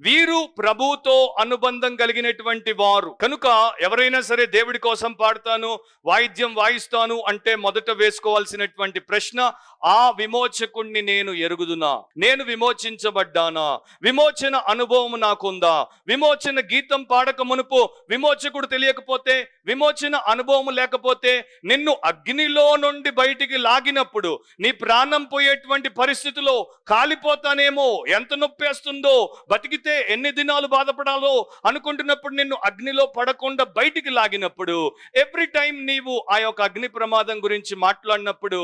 వీరు ప్రభుతో అనుబంధం కలిగినటువంటి వారు. కనుక ఎవరైనా సరే దేవుడి కోసం పాడతాను వాయిద్యం వాయిస్తాను అంటే మొదట వేసుకోవాల్సినటువంటి ప్రశ్న ఆ విమోచకుణ్ణి నేను ఎరుగుదునా? నేను విమోచించబడ్డానా? విమోచన అనుభవం నాకుందా? విమోచన గీతం పాడక మునుపు విమోచకుడు తెలియకపోతే విమోచన అనుభవం లేకపోతే నిన్ను అగ్నిలో నుండి బయటికి లాగినప్పుడు నీ ప్రాణం పోయేటువంటి పరిస్థితిలో కాలిపోతానేమో ఎంత నొప్పేస్తుందో బతికితే ఎన్ని దినాలు బాధపడాలో అనుకుంటున్నప్పుడు నిన్ను అగ్నిలో పడకుండా బయటికి లాగినప్పుడు ఎవ్రీ టైం నీవు ఆ యొక్క అగ్ని ప్రమాదం గురించి మాట్లాడినప్పుడు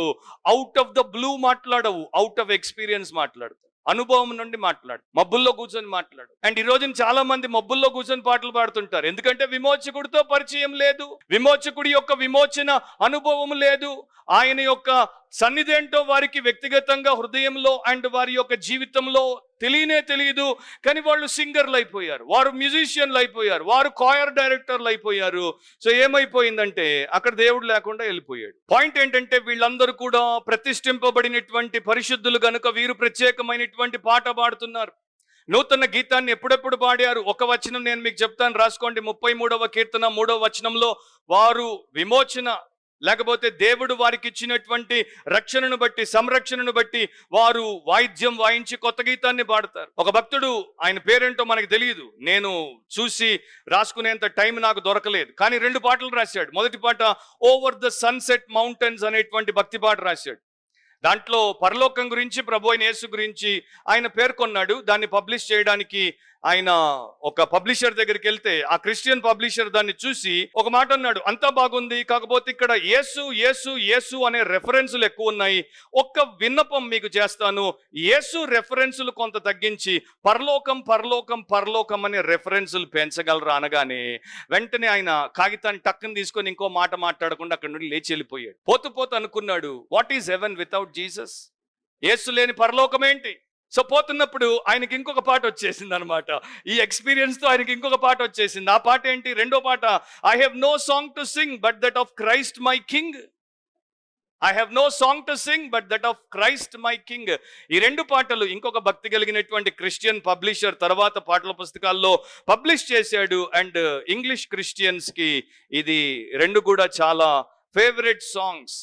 అవుట్ ఆఫ్ ద బ్లూ మాట్లాడవు అవుట్ ఆఫ్ ఎక్స్పీరియన్స్ మాట్లాడు. అనుభవం నుండి మాట్లాడు మబ్బుల్లో కూర్చొని మాట్లాడు. అండ్ ఈ రోజున చాలా మంది మబ్బుల్లో కూర్చొని పాటలు పాడుతుంటారు. ఎందుకంటే విమోచకుడితో పరిచయం లేదు విమోచకుడి యొక్క విమోచన అనుభవం లేదు ఆయన యొక్క సన్నిధి ఏంటో వారికి వ్యక్తిగతంగా హృదయంలో అండ్ వారి యొక్క జీవితంలో తెలియనే తెలియదు. కానీ వాళ్ళు సింగర్లు అయిపోయారు. వారు మ్యూజిషియన్లు అయిపోయారు. వారు కాయర్ డైరెక్టర్లు అయిపోయారు. సో ఏమైపోయిందంటే అక్కడ దేవుడు లేకుండా వెళ్ళిపోయాడు. పాయింట్ ఏంటంటే వీళ్ళందరూ కూడా ప్రతిష్ఠింపబడినటువంటి పరిశుద్ధులు గనుక వీరు ప్రత్యేకమైనటువంటి పాట పాడుతున్నారు. నూతన గీతాన్ని ఎప్పుడెప్పుడు పాడారు? ఒక వచనం నేను మీకు చెప్తాను. రాసుకోండి. ముప్పై మూడవ కీర్తన మూడవ వచనంలో వారు విమోచన లేకపోతే దేవుడు వారికి ఇచ్చినటువంటి రక్షణను బట్టి సంరక్షణను బట్టి వారు వాయిద్యం వాయించి కొత్త గీతాన్ని పాడతారు. ఒక భక్తుడు ఆయన పేరేంటో మనకు తెలియదు. నేను చూసి రాసుకునేంత టైం నాకు దొరకలేదు. కానీ రెండు పాటలు రాశాడు. మొదటి పాట ఓవర్ ద సన్సెట్ మౌంటైన్స్ అనేటువంటి భక్తి పాట రాశాడు. దాంట్లో పరలోకం గురించి ప్రభు అయిన యేసు గురించి ఆయన పేర్కొన్నాడు. దాన్ని పబ్లిష్ చేయడానికి ఆయన ఒక పబ్లిషర్ దగ్గరికి వెళ్తే ఆ క్రిస్టియన్ పబ్లిషర్ దాన్ని చూసి ఒక మాట అన్నాడు అంతా బాగుంది కాకపోతే ఇక్కడ యేసు యేసు యేసు అనే రెఫరెన్సులు ఎక్కువ ఉన్నాయి. ఒక్క విన్నపం మీకు చేస్తాను. యేసు రెఫరెన్సులు కొంత తగ్గించి పరలోకం పరలోకం పరలోకం అనే రెఫరెన్సులు పెంచగలరా? అనగానే వెంటనే ఆయన కాగితాన్ని టక్కుని తీసుకొని ఇంకో మాట మాట్లాడకుండా అక్కడ నుండి లేచి వెళ్ళిపోయాడు. పోతు పోతు అనుకున్నాడు what is heaven without Jesus? యేసు లేని పరలోకం ఏంటి? సో పోతున్నప్పుడు ఆయనకి ఇంకొక పాట వచ్చేసింది అనమాట ఈ ఎక్స్పీరియన్స్తో ఆయనకి ఇంకొక పాట వచ్చేసింది. ఆ పాట ఏంటి? రెండో పాట. I have no song to sing but that of Christ my king I have no song to sing but that of Christ my king ఈ రెండు పాటలు ఇంకొక భక్తి కలిగినటువంటి క్రిస్టియన్ పబ్లిషర్ తర్వాత పాటల పుస్తకాల్లో పబ్లిష్ చేశాడు. అండ్ ఇంగ్లీష్ క్రిస్టియన్స్కి ఇది రెండు కూడా చాలా ఫేవరెట్ సాంగ్స్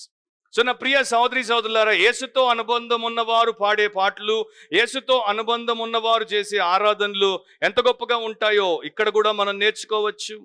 సో నా ప్రియ సహోదరి సహోదరులారా యేసుతో అనుబంధం ఉన్నవారు పాడే పాటలు యేసుతో అనుబంధం ఉన్నవారు చేసే ఆరాధనలు ఎంత గొప్పగా ఉంటాయో ఇక్కడ కూడా మనం నేర్చుకోవచ్చు.